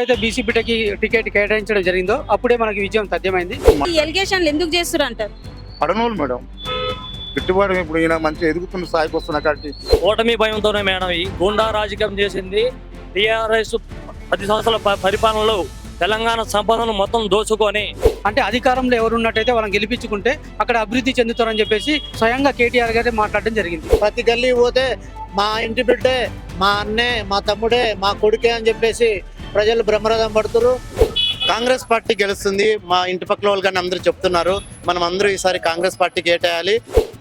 ఎప్పుడైతే బీసీ బిడ్డకి టికెట్ కేటాయించడం జరిగిందో అప్పుడే మనకి విజయం తథ్యమైంది ఈ ఎలిగేషన్లు ఎందుకు చేస్తారు అంటారు పడనోళ్ళు మేడం. గిట్టుబాటు ఇప్పుడు ఈయన మంచి ఎదుగుతున్న స్థాయికి వస్తున్న కాడికి. ఓటమి భయంతోనే మేడం ఈ గూండా రాజకీయం చేసింది. టీఆర్ఎస్ పది సంవత్సరాల ప- పరిపాలనలో తెలంగాణ సంపదను మొత్తం దోచుకొని అంటే అధికారంలో ఎవరు ఉన్నట్టయితే వాళ్ళని గెలిపించుకుంటే అక్కడ అభివృద్ధి చెందుతారని చెప్పేసి స్వయంగా కేటీఆర్ గారే మాట్లాడడం జరిగింది. ప్రతి గల్లీ పోతే మా ఇంటి బిడ్డే మా అన్నే మా తమ్ముడే మా కొడుకే అని చెప్పేసి ప్రజలు బ్రహ్మరథం పడుతున్నారు కాంగ్రెస్ పార్టీ గెలుస్తుంది. మా ఇంటి పక్కల వాళ్ళు కానీ అందరూ చెప్తున్నారు. మనం అందరూ ఈసారి కాంగ్రెస్ పార్టీకి ఏటేయాలి?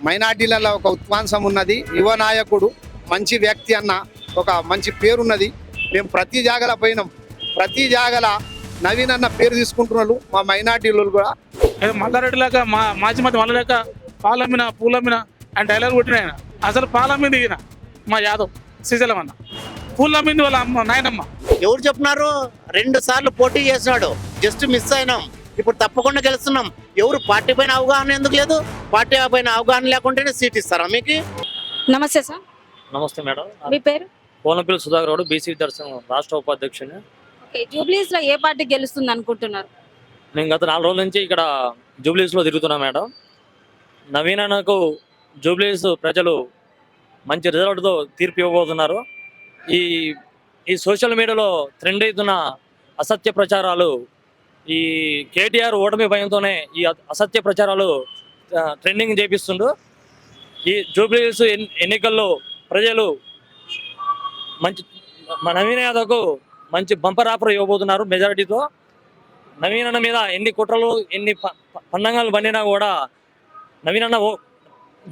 మైనార్టీలలో ఒక ఉత్వాంసం ఉన్నది. యువ నాయకుడు మంచి వ్యక్తి అన్న ఒక మంచి పేరున్నది. మేము ప్రతి జాగల పోయినాం. ప్రతి జాగల నవీన్ అన్న పేరు తీసుకుంటున్నారు మా మైనార్టీలు కూడా. మల్లారెడ్డి లాగా మా మాజీ మధ్య మల్లలేక పాలమ్మిన పూలమ్మిన అని డైలాగ్ కొట్టిన ఆయన. అసలు పాలమ్మింది ఈయన మా యాదవ్ శ్రీశైలం అన్న. పూలమ్మింది వాళ్ళ అమ్మ నాయనమ్మ. ఎవరు చెప్తున్నారు రెండు సార్లు పోటీ చేసినాడు. జస్ట్ మిస్ అయినాం. ఇప్పుడు తప్పకుండా గెలుస్తున్నాం. ఎవరు పార్టీ పైన అవగాహన ఎందుకు లేదు? పార్టీ పైన అవగాహన లేకుంటేనే సీట్ ఇస్తారా మీకు? నమస్తే సార్. నమస్తే మేడం. మీ పేరు? పోలంపల్లి సుధాకర్ గౌడ్ బీసీ దర్శనం రాష్ట్ర ఉపాధ్యక్షుని. ఓకే జూబ్లీస్లో ఏ పార్టీ గెలుస్తుంది అనుకుంటున్నారు? నేను గత నాలుగు రోజుల నుంచి ఇక్కడ జూబ్లీస్లో తిరుగుతున్నా మేడం. నవీన్ అన్నకు జూబ్లీస్ ప్రజలు మంచి రిజల్ట్తో తీర్పు ఇవ్వబోతున్నారు. ఈ ఈ సోషల్ మీడియాలో ట్రెండ్ అవుతున్న అసత్య ప్రచారాలు ఈ కేటీఆర్ ఓటమి భయంతోనే ఈ అసత్య ప్రచారాలు ట్రెండింగ్ చేపిస్తుండు. ఈ జూబ్లీస్ ఎన్నికల్లో ప్రజలు మంచి నవీన యాదవ్కు మంచి బంపర్ ఆఫర్ ఇవ్వబోతున్నారు మెజారిటీతో. నవీనన్న అన్న మీద ఎన్ని కుట్రలు ఎన్ని ప- పండంగాలు పండినా కూడా నవీనన్న ఓ-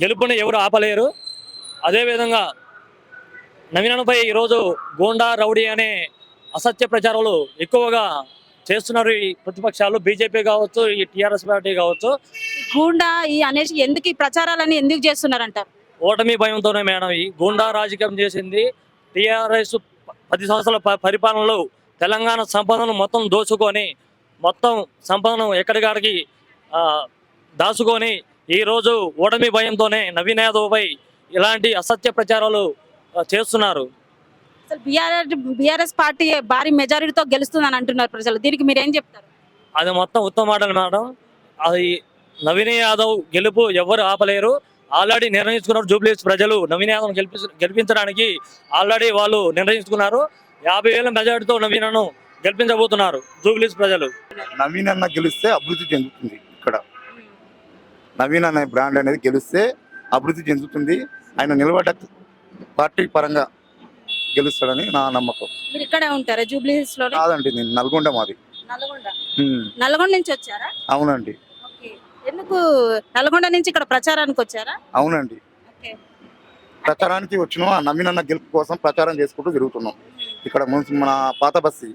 గెలుపుని ఎవరు ఆపలేరు. అదేవిధంగా నవీన్ అన్నపై ఈరోజు గోండా రౌడీ అనే అసత్య ప్రచారాలు ఎక్కువగా చేస్తున్నారు ఈ ప్రతిపక్షాలు. బీజేపీ కావచ్చు ఈ టీఆర్ఎస్ పార్టీ కావచ్చు. గూండా ఈ అనేసి ఎందుకు ఈ ప్రచారాలని ఎందుకు చేస్తున్నారు అంటారు ఓటమి భయంతోనే మేడం ఈ గూండా రాజకీయం చేసింది. టీఆర్ఎస్ పది సంవత్సరాల ప- పరిపాలనలో తెలంగాణ సంపదను మొత్తం దోచుకొని మొత్తం సంపదను ఎక్కడికాడికి ఆ, దాచుకొని ఈరోజు ఓటమి భయంతోనే నవీన్ యాదవ్పై ఇలాంటి అసత్య ప్రచారాలు చేస్తున్నారు. బీఆర్ఎస్ బీఆర్ఎస్ పార్టీ భారీ మెజారిటీతో గెలుస్తుంది అని అంటున్నారు ప్రజలు. దీనికి మీరు ఏం చెప్తారు? అది మొత్తం ఉత్తమ మాటలు మేడం. అది నవీన్ యాదవ్ గెలుపు ఎవరు ఆపలేరు. ఆల్రెడీ నిర్ణయించుకున్నారు జూబ్లీస్ ప్రజలు. నవీన్ యాదవ్ గెలిపి గెలిపించడానికి ఆల్రెడీ వాళ్ళు నిర్ణయించుకున్నారు. యాభై వేల మెజార్టీతో నవీనను గెలిపించబోతున్నారు జూబ్లీస్ ప్రజలు. నవీన్ అన్న గెలిస్తే అభివృద్ధి చెందుతుంది ఇక్కడ. నవీన్ అనే బ్రాండ్ అనేది గెలిస్తే అభివృద్ధి చెందుతుంది. ఆయన నిలబడ్డ పార్టీ పరంగా గెలుస్తాడని నా నమ్మకం. మీరు ఇక్కడే ఉంటారా? జూబ్లీస్లో కాదండి నేను నల్గొండ మాది. నల్గొండ. హ్మ్, నల్గొండ నుంచి వచ్చారా? అవునండి. ఓకే. ఎందుకు నల్గొండ నుంచి ఇక్కడ ప్రచారానికి వచ్చారా? అవునండి. ఓకే. ప్రచారానికి వచ్చినాం ఆ నవీన్ అన్న గెలుపు కోసం ప్రచారం చేసుకుంటూ తిరుగుతున్నాం. ఇక్కడ మున్సి- మన పాత బస్సి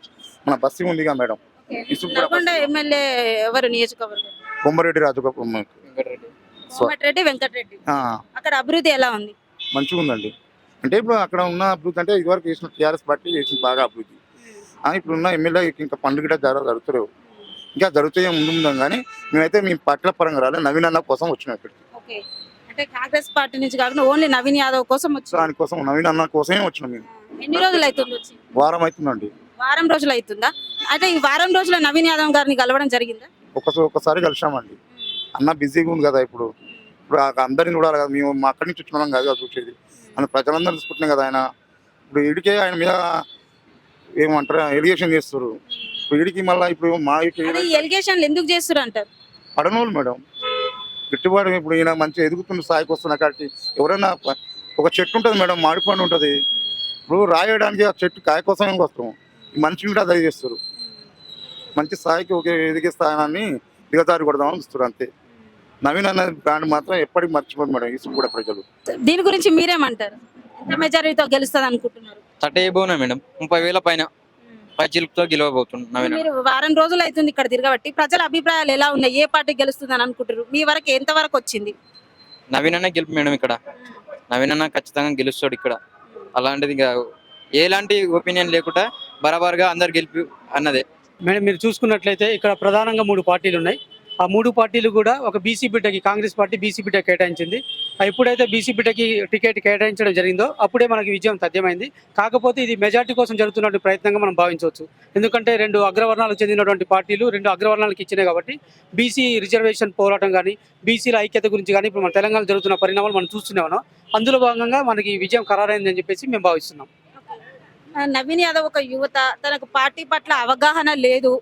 మన బస్సి ఉందిగా మేడం. ఇసుక కూడా నల్గొండ ఎమ్మెల్యే ఎవరు? నియోజకవర్గం. కొమ్మరెడ్డి రాజు సో- కోమటిరెడ్డి వెంకటరెడ్డి. ఆ, అక్కడ అభివృద్ధి ఎలా ఉంది? మంచిగా ఉందండి అంటే ఇప్పుడు అక్కడ ఉన్న అభివృద్ధి అంటే ఇదివరకు చేసిన టీఆర్ఎస్ పార్టీ చేసిన బాగా అభివృద్ధి. ఆ, ఇప్పుడు ఉన్న ఎమ్మెల్యే ఇంకా పనులు కూడా జర జరుగుతలేవు. ఇంకా జరుగుతాయి ముందు ముందు కానీ మేమైతే మీ పార్టీల పరంగా రాలే నవీన్ అన్న కోసం వచ్చినాం ఇక్కడికి. అంటే కాంగ్రెస్ పార్టీ నుంచి కాకుండా ఓన్లీ నవీన్ యాదవ్ కోసం వచ్చి దానికోసం నవీన్ అన్న కోసమే వచ్చినాం మేము. ఎన్ని రోజులు అవుతుంది వారం అవుతుందండి వారం రోజులు అవుతుందా అయితే ఈ వారం రోజుల నవీన్ యాదవ్ గారిని కలవడం జరిగిందా? ఒకసారి ఒకసారి కలిసామండి. అన్న బిజీగా ఉంది కదా ఇప్పుడు. ఇప్పుడు అందరిని చూడాలి కదా మేము అక్కడి నుంచి వచ్చిన కదా చూసేది. అన్న ప్రజలందరూ చూసుకుంటున్నాం కదా ఆయన. ఇప్పుడు ఇడికే ఆయన మీద ఏమంటారు ఎలిగేషన్ చేస్తారు ఇప్పుడు ఇడికి మళ్ళీ ఇప్పుడు మా ఎలిగేషన్లు ఎందుకు చేస్తారు అంటారు? పడనోళ్ళు మేడం. గిట్టుబాటు ఇప్పుడు ఈయన మంచి ఎదుగుతున్న స్థాయికి వస్తున్న కాడికి ఎవరైనా ఒక చెట్టు ఉంటుంది మేడం మామిడి పండు ఉంటుంది. ఇప్పుడు రాయడానికి ఆ చెట్టు కాయ కోసమే వస్తాం. మనిషిని కూడా అదే చేస్తారు మంచి స్థాయికి ఒక ఎదిగే స్థానాన్ని దిగజారి కొడదామని చూస్తారు అంతే. నవీన్ అనే బ్రాండ్ మాత్రం ఎప్పటికీ మర్చిపోదు మేడం ఈ కూడా ప్రజలు. దీని గురించి మీరేమంటారు? ఎంత మెజారిటీతో గెలుస్తుంది అనుకుంటున్నారు. థర్టీ అయిపోయినా మేడం ముప్పై వేల పైన పై చిలుపుతో గెలవబోతుంది నవీన మీరు వారం రోజులు అవుతుంది ఇక్కడ తిరగబట్టి ప్రజల అభిప్రాయాలు ఎలా ఉన్నాయి? ఏ పార్టీ గెలుస్తుంది అని అనుకుంటారు మీ వరకు ఎంత వరకు వచ్చింది? నవీన్ అన్న గెలుపు మేడం ఇక్కడ. నవీన్ అన్న ఖచ్చితంగా గెలుస్తాడు ఇక్కడ. అలాంటిది ఇంకా ఎలాంటి ఒపీనియన్ లేకుండా బరాబర్గా అందరు గెలిపి అన్నదే. మేడం మీరు చూసుకున్నట్లయితే ఇక్కడ ప్రధానంగా మూడు పార్టీలు ఉన్నాయి. ఆ మూడు పార్టీలు కూడా ఒక బీసీ బిడ్డకి కాంగ్రెస్ పార్టీ బీసీ బిడ్డ కేటాయించింది. ఎప్పుడైతే బీసీ బిడ్డకి టికెట్ కేటాయించడం జరిగిందో అప్పుడే మనకి విజయం సాధ్యమైంది. కాకపోతే ఇది మెజార్టీ కోసం జరుగుతున్నటువంటి ప్రయత్నంగా మనం భావించవచ్చు. ఎందుకంటే రెండు అగ్రవర్ణాలకు చెందినటువంటి పార్టీలు రెండు అగ్రవర్ణాలకు ఇచ్చినాయి కాబట్టి బీసీ రిజర్వేషన్ పోరాటం కానీ బీసీల ఐక్యత గురించి కానీ ఇప్పుడు మన తెలంగాణ జరుగుతున్న పరిణామాలు మనం చూస్తూనే ఉన్నాం. అందులో భాగంగా మనకి విజయం ఖరారైందని చెప్పేసి మేము భావిస్తున్నాం. నవీన్ యాదవ్ ఒక యువత తనకు పార్టీ పట్ల అవగాహన లేదు.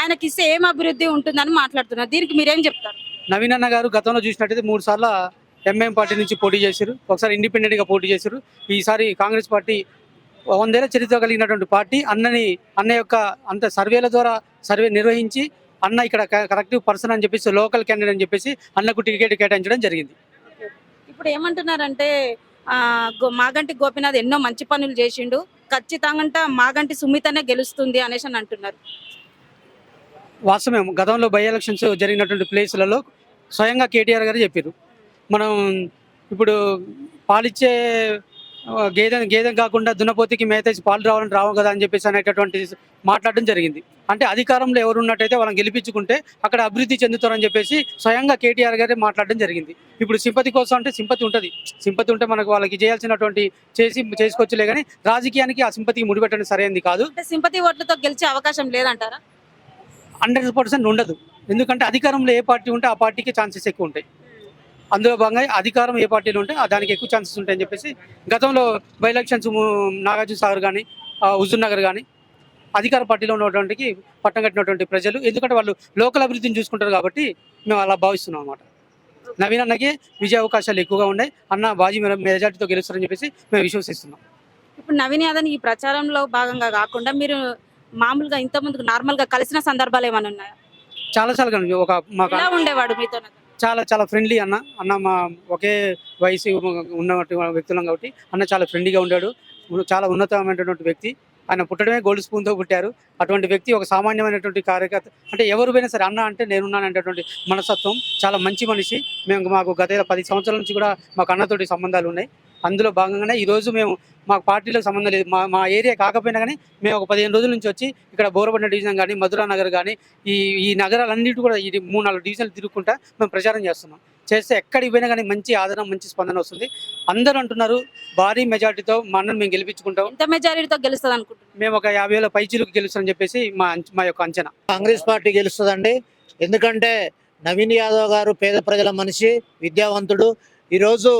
ఆయనకి ఇస్తే ఏం అభివృద్ధి ఉంటుందని మాట్లాడుతున్నారు. దీనికి మీరేం చెప్తారు? నవీన్ అన్న గారు గతంలో చూసినట్టయితే మూడు సార్లు ఎంఐఎం పార్టీ నుంచి పోటీ చేశారు. ఒకసారి ఇండిపెండెంట్గా పోటీ చేశారు. ఈసారి కాంగ్రెస్ పార్టీ వందేళ్ళ చరిత్ర కలిగినటువంటి పార్టీ అన్నని అన్న యొక్క అంత సర్వేల ద్వారా సర్వే నిర్వహించి అన్న ఇక్కడ కరెక్ట్ పర్సన్ అని చెప్పేసి లోకల్ క్యాండిడేట్ అని చెప్పేసి అన్నకు టికెట్ కేటాయించడం జరిగింది. ఇప్పుడు ఏమంటున్నారంటే మాగంటి గోపినాథ్ ఎన్నో మంచి పనులు చేసిండు. ఖచ్చితంగా మాగంటి సుమితనే గెలుస్తుంది అనేసి అని అంటున్నారు. వాస్తవం గతంలో బై ఎలక్షన్స్ జరిగినటువంటి ప్లేసులలో స్వయంగా కేటీఆర్ గారు చెప్పారు. మనం ఇప్పుడు పాలిచ్చే గేదె గేదె కాకుండా దున్నపోతికి మేతేసి పాలు రావాలని రావు కదా అని చెప్పేసి అనేటటువంటి మాట్లాడడం జరిగింది. అంటే అధికారంలో ఎవరు ఉన్నట్టయితే వాళ్ళని గెలిపించుకుంటే అక్కడ అభివృద్ధి చెందుతారని చెప్పేసి స్వయంగా కేటీఆర్ గారే మాట్లాడడం జరిగింది. ఇప్పుడు సింపతి కోసం అంటే సింపతి ఉంటుంది. సింపతి ఉంటే మనకు వాళ్ళకి చేయాల్సినటువంటి చేసి చేసుకోవచ్చులే కానీ రాజకీయానికి ఆ సింపతికి ముడిపెట్టడం సరైనది కాదు. అంటే సింపతి ఓట్లతో గెలిచే అవకాశం లేదంటారా? హండ్రెడ్ పర్సెంట్ ఉండదు. ఎందుకంటే అధికారంలో ఏ పార్టీ ఉంటే ఆ పార్టీకి ఛాన్సెస్ ఎక్కువ ఉంటాయి. అందులో భాగంగా అధికారం ఏ పార్టీలో ఉంటే ఆ దానికి ఎక్కువ ఛాన్సెస్ ఉంటాయని చెప్పేసి గతంలో బై ఎలక్షన్స్ నాగార్జున సాగర్ కానీ హుజూర్ నగర్ కానీ అధికార పార్టీలో ఉన్నటువంటి పట్టం కట్టినటువంటి ప్రజలు ఎందుకంటే వాళ్ళు లోకల్ అభివృద్ధిని చూసుకుంటారు కాబట్టి మేము అలా భావిస్తున్నాం అనమాట నవీన్ అన్నకి విజయ అవకాశాలు ఎక్కువగా ఉన్నాయి. అన్న బాజీ మెజార్టీతో గెలుస్తారని చెప్పేసి మేము విశ్వసిస్తున్నాం. ఇప్పుడు నవీన్ యాదవ్ ఈ ప్రచారంలో భాగంగా కాకుండా మీరు మామూలుగా ఇంత ముందుకు నార్మల్గా కలిసిన సందర్భాలు ఏమైనా ఉన్నాయా? చాలా చాలా ఒక మాకు ఎలా ఉండేవాడు మీతో? చాలా చాలా ఫ్రెండ్లీ అన్న. అన్న మా ఒకే వయసు ఉన్నటువంటి వ్యక్తులం కాబట్టి అన్న చాలా ఫ్రెండ్లీగా ఉండాడు చాలా ఉన్నతమైనటువంటి వ్యక్తి. ఆయన పుట్టడమే గోల్డ్ స్పూన్తో పుట్టారు. అటువంటి వ్యక్తి ఒక సామాన్యమైనటువంటి కార్యకర్త అంటే ఎవరు పోయినా సరే అన్న అంటే నేనున్నాను అనేటటువంటి మనస్తత్వం. చాలా మంచి మనిషి. మేము మాకు గత పది సంవత్సరాల నుంచి కూడా మాకు అన్నతోటి సంబంధాలు ఉన్నాయి. అందులో భాగంగానే ఈరోజు మేము మా పార్టీలో సంబంధం లేదు. మా మా ఏరియా కాకపోయినా కానీ మేము ఒక పదిహేను రోజుల నుంచి వచ్చి ఇక్కడ బోరబండ డివిజన్ కానీ మధురా నగర్ కానీ ఈ ఈ నగరాలన్నిటి కూడా ఇది మూడు నాలుగు డివిజన్లు తిరుగుకుంటా మేము ప్రచారం చేస్తున్నాం. చేస్తే ఎక్కడికి పోయినా కానీ మంచి ఆదరణ మంచి స్పందన వస్తుంది. అందరూ అంటున్నారు భారీ మెజార్టీతో మా అన్నను మేము గెలిపించుకుంటాం. ఎంత మెజారిటీతో గెలుస్తుంది అనుకుంటున్నారు? మేము ఒక యాభై వేల పైచీలకు గెలుస్తామని చెప్పేసి మా మా యొక్క అంచనా. కాంగ్రెస్ పార్టీ గెలుస్తుందండి. ఎందుకంటే నవీన్ యాదవ్ గారు పేద ప్రజల మనిషి విద్యావంతుడు. ఈరోజు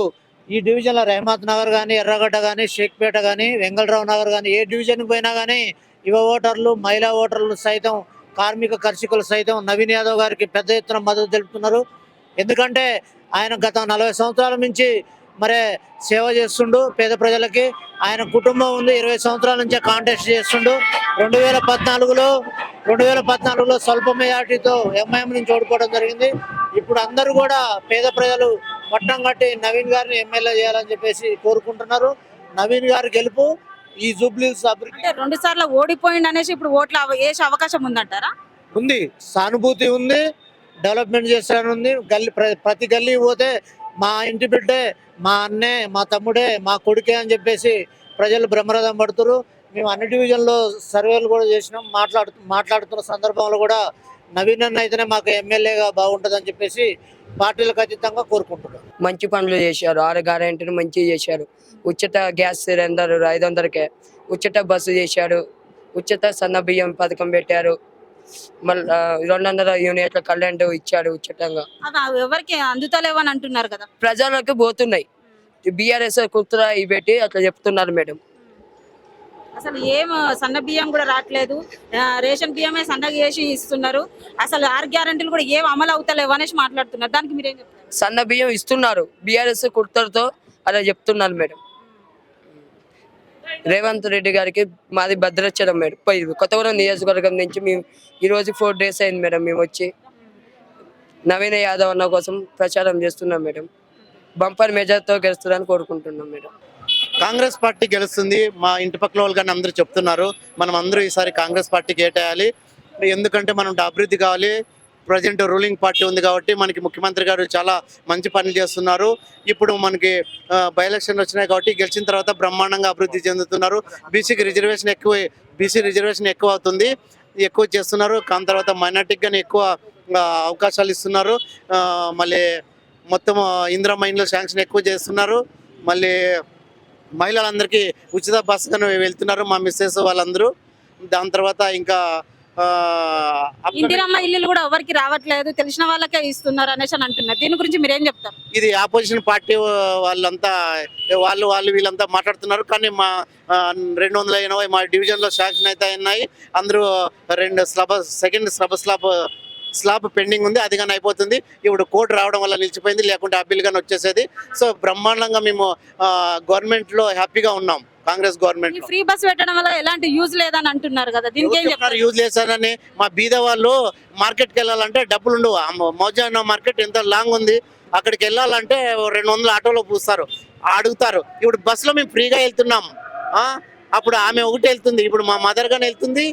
ఈ డివిజన్లో రెహమాత్ నగర్ కానీ ఎర్రగడ్డ కానీ షేక్పేట కానీ వెంగళరావు నగర్ కానీ ఏ డివిజన్కి పోయినా కానీ యువ ఓటర్లు మహిళా ఓటర్లు సైతం కార్మిక కర్షకులు సైతం నవీన్ యాదవ్ గారికి పెద్ద ఎత్తున మద్దతు తెలుపుతున్నారు. ఎందుకంటే ఆయన గత నలభై సంవత్సరాల నుంచి మరే సేవ చేస్తుండు పేద ప్రజలకి. ఆయన కుటుంబం ఉంది ఇరవై సంవత్సరాల నుంచే కాంటెస్ట్ చేస్తుండు. రెండు వేల పద్నాలుగులో రెండు వేల పద్నాలుగులో స్వల్ప మెజార్టీతో ఎంఐఎం నుంచి ఓడిపోవడం జరిగింది. ఇప్పుడు అందరూ కూడా పేద ప్రజలు పట్టం కట్టి నవీన్ గారిని ఎమ్మెల్యే చేయాలని చెప్పేసి కోరుకుంటున్నారు. నవీన్ గారి గెలుపు ఈ జూబ్లీస్ అభివృద్ధి అంటే రెండు సార్లు ఓడిపోయింది అనేసి ఇప్పుడు ఓట్లు వేసే అవకాశం ఉందంటారా? ఉంది. సానుభూతి ఉంది. డెవలప్మెంట్ చేస్తాను ఉంది. గల్లీ ప్ర- ప్రతి గల్లీ పోతే మా ఇంటి బిడ్డే మా అన్నే మా తమ్ముడే మా కొడుకే అని చెప్పేసి ప్రజలు బ్రహ్మరథం పడుతున్నారు మేము అన్ని డివిజన్లో సర్వేలు కూడా చేసినాం. మాట్లాడు మాట్లాడుతున్న సందర్భంలో కూడా నవీన్ అన్న అయితేనే మాకు ఎమ్మెల్యేగా బాగుంటుందని చెప్పేసి పార్టీలకు అతీతంగా కోరుకుంటున్నాం. మంచి పనులు చేశారు. ఆరు గ్యారెంటీలు మంచిగా చేశారు. ఉచిత గ్యాస్ సిలిండర్ ఐదు వందలకే. ఉచిత బస్సు చేశారు. ఉచిత సన్న బియ్యం పథకం పెట్టారు. మళ్ళీ రెండు వందల యూనిట్ల కరెంట్ ఇచ్చాడు ఉచితంగా. అవి ఎవరికి అందుతలేవని అంటున్నారు కదా? ప్రజలకు పోతున్నాయి. బీఆర్ఎస్ కుర్తురా ఇవి పెట్టి అట్లా చెప్తున్నారు మేడం. అసలు ఏం సన్న బియ్యం కూడా రావట్లేదు. రేషన్ బియ్యమే సన్నగా చేసి ఇస్తున్నారు. అసలు ఆరు గ్యారెంటీలు కూడా ఏం అమలు అవుతలేవు అనేసి మాట్లాడుతున్నారు. దానికి మీరేం చెప్తారు? సన్న బియ్యం ఇస్తున్నారు. బీఆర్ఎస్ కుర్తలతో అలా చెప్తున్నారు మేడం. రేవంత్ రెడ్డి గారికి మాది భద్రాచలం మేడం. పోయి కొత్తగూడెం నియోజకవర్గం నుంచి మేము ఈ రోజు ఫోర్ డేస్ అయింది మేడం మేము వచ్చి. నవీన యాదవ్ అన్న కోసం ప్రచారం చేస్తున్నాం మేడం. బంపర్ మెజార్తో గెలుస్తుందని కోరుకుంటున్నాం మేడం. కాంగ్రెస్ పార్టీ గెలుస్తుంది. మా ఇంటి పక్కల వాళ్ళు కానీ అందరూ చెప్తున్నారు. మనం అందరూ ఈసారి కాంగ్రెస్ పార్టీకి ఏటేయాలి. ఎందుకంటే మనం అభివృద్ధి కావాలి. ప్రజెంట్ రూలింగ్ పార్టీ ఉంది కాబట్టి మనకి ముఖ్యమంత్రి గారు చాలా మంచి పనులు చేస్తున్నారు. ఇప్పుడు మనకి బై ఎలక్షన్లు వచ్చినాయి కాబట్టి గెలిచిన తర్వాత బ్రహ్మాండంగా అభివృద్ధి చెందుతున్నారు. బీసీకి రిజర్వేషన్ ఎక్కువ బీసీ రిజర్వేషన్ ఎక్కువ అవుతుంది. ఎక్కువ చేస్తున్నారు. దాని తర్వాత మైనార్టీకి కానీ ఎక్కువ అవకాశాలు ఇస్తున్నారు. మళ్ళీ మొత్తం ఇందిరా మైన్లో శాంక్షన్ ఎక్కువ చేస్తున్నారు. మళ్ళీ మహిళలందరికీ ఉచిత బస్సుగా వెళ్తున్నారు మా మిస్సెస్ వాళ్ళందరూ. దాని తర్వాత ఇంకా ఇందిరమ్మ ఇల్లులు కూడా ఎవరికి రావట్లేదు తెలిసిన వాళ్ళకే ఇస్తున్నారు అనేసి అని అంటున్నారు. దీని గురించి మీరేం చెప్తారు? ఇది ఆపోజిషన్ పార్టీ వాళ్ళంతా వాళ్ళు వాళ్ళు వీళ్ళంతా మాట్లాడుతున్నారు. కానీ మా రెండు వందల ఎనభై మా డివిజన్లో శాంక్షన్ అయితే ఉన్నాయి అందరూ రెండు slab second slab slab slab pending ఉంది అది కానీ అయిపోతుంది. ఇప్పుడు కోర్టు రావడం వల్ల నిలిచిపోయింది లేకుంటే ఆ బిల్ కానీ వచ్చేసేది. సో బ్రహ్మాండంగా మేము గవర్నమెంట్లో హ్యాపీగా ఉన్నాం కాంగ్రెస్ గవర్నమెంట్ ఫ్రీ బస్ పెట్టడం వల్ల ఎలాంటి యూజ్ లేదని అంటున్నారు కదా దీనికి ఏం చెప్తారు? యూజ్ చేశారని? మా బీద వాళ్ళు మార్కెట్కి వెళ్ళాలంటే డబ్బులు ఉండవు. మౌజానా మార్కెట్ ఎంత లాంగ్ ఉంది అక్కడికి వెళ్ళాలంటే రెండు వందల ఆటోలో పూస్తారు. అడుగుతారు. ఇప్పుడు బస్సులో మేము ఫ్రీగా వెళ్తున్నాం. అప్పుడు ఆమె ఒకటి వెళ్తుంది. ఇప్పుడు మా మదర్ గానే వెళ్తుంది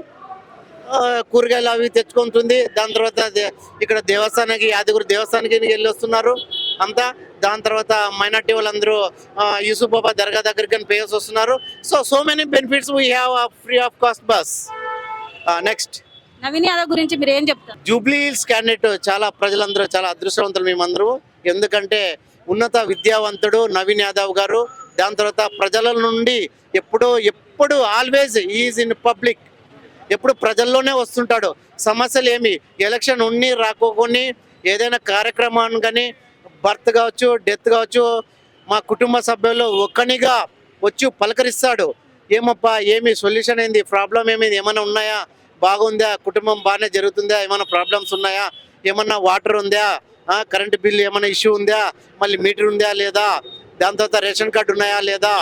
కూరగాయలు అవి తెచ్చుకుంటుంది దాని తర్వాత ఇక్కడ దేవస్థానానికి యాదగిరి దేవస్థానానికి వెళ్ళి వస్తున్నారు. అంతా దాని తర్వాత మైనార్టీ వాళ్ళందరూ యూసుఫ్ బాబా దర్గా దగ్గరికి పేయర్స్ వస్తున్నారు. So so many benefits we have free of cost bus next Naveen Yadav గురించి మీరు ఏం చెప్తారు? జూబ్లీ హిల్స్ క్యాండిడేట్ చాలా ప్రజలందరూ చాలా అదృష్టవంతులు మేమందరూ. ఎందుకంటే ఉన్నత విద్యావంతుడు నవీన్ యాదవ్ గారు దాని తర్వాత ప్రజల నుండి ఎప్పుడూ ఎప్పుడు ఆల్వేజ్ ఈజ్ ఇన్ పబ్లిక్ ఎప్పుడు ప్రజల్లోనే వస్తుంటాడు. సమస్యలు ఏమి? ఎలక్షన్ ఉన్ని రాకోకొని ఏదైనా కార్యక్రమాన్ని కానీ బర్త్ కావచ్చు డెత్ కావచ్చు మా కుటుంబ సభ్యులు ఒక్కనిగా వచ్చి పలకరిస్తాడు. ఏమప్పా ఏమి సొల్యూషన్ ఏంది? ప్రాబ్లం ఏమైంది? ఏమైనా ఉన్నాయా? బాగుందా? కుటుంబం బాగానే జరుగుతుందా? ఏమైనా ప్రాబ్లమ్స్ ఉన్నాయా? ఏమన్నా వాటర్ ఉందా? కరెంటు బిల్లు ఏమైనా ఇష్యూ ఉందా? మళ్ళీ మీటర్ ఉందా లేదా? దాని తర్వాత రేషన్ కార్డు ఉన్నాయా లేదా?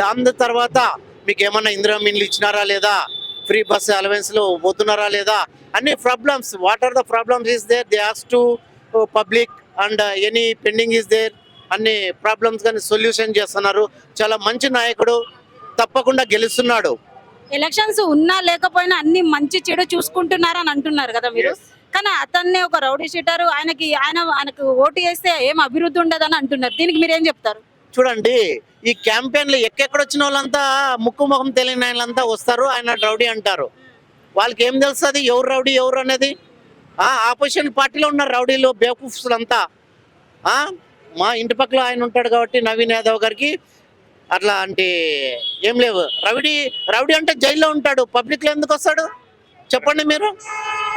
దాని తర్వాత మీకు ఏమన్నా ఇందిరా మిన్లు ఇచ్చినారా లేదా? ఫ్రీ బస్ అలవెన్స్లో పోతున్నారా లేదా? అన్ని problems what are the problems is there they as to public and any pending is there అన్ని ప్రాబ్లమ్స్ కానీ సొల్యూషన్ చేస్తున్నారు. చాలా మంచి నాయకుడు తప్పకుండా గెలుస్తున్నాడు. ఎలక్షన్స్ ఉన్నా లేకపోయినా అన్ని మంచి చెడు చూసుకుంటున్నారు అని అంటున్నారు కదా మీరు? కానీ అతన్ని ఒక రౌడీ షీటర్ ఆయనకి ఆయన ఆయనకు ఓటు వేస్తే ఏం అభివృద్ధి ఉండదని అంటున్నారు. దీనికి మీరు ఏం చెప్తారు? చూడండి ఈ క్యాంపెయిన్లు ఎక్కెక్కడ వచ్చిన వాళ్ళంతా ముక్కు ముఖం తెలియని వాళ్ళంతా వస్తారు ఆయన రౌడీ అంటారు. వాళ్ళకి ఏం తెలుస్తుంది? ఎవరు రౌడీ ఎవరు అనేది? ఆ ఆపోజిషన్ పార్టీలో ఉన్న రౌడీలు బేవకూఫ్స్ అంతా ఆ, మా ఇంటి పక్కల ఆయన ఉంటాడు కాబట్టి నవీన్ యాదవ్ గారికి అట్లా అంటే ఏం లేవు. రౌడీ రౌడీ అంటే జైల్లో ఉంటాడు. పబ్లిక్లో ఎందుకు వస్తాడు? చెప్పండి మీరు.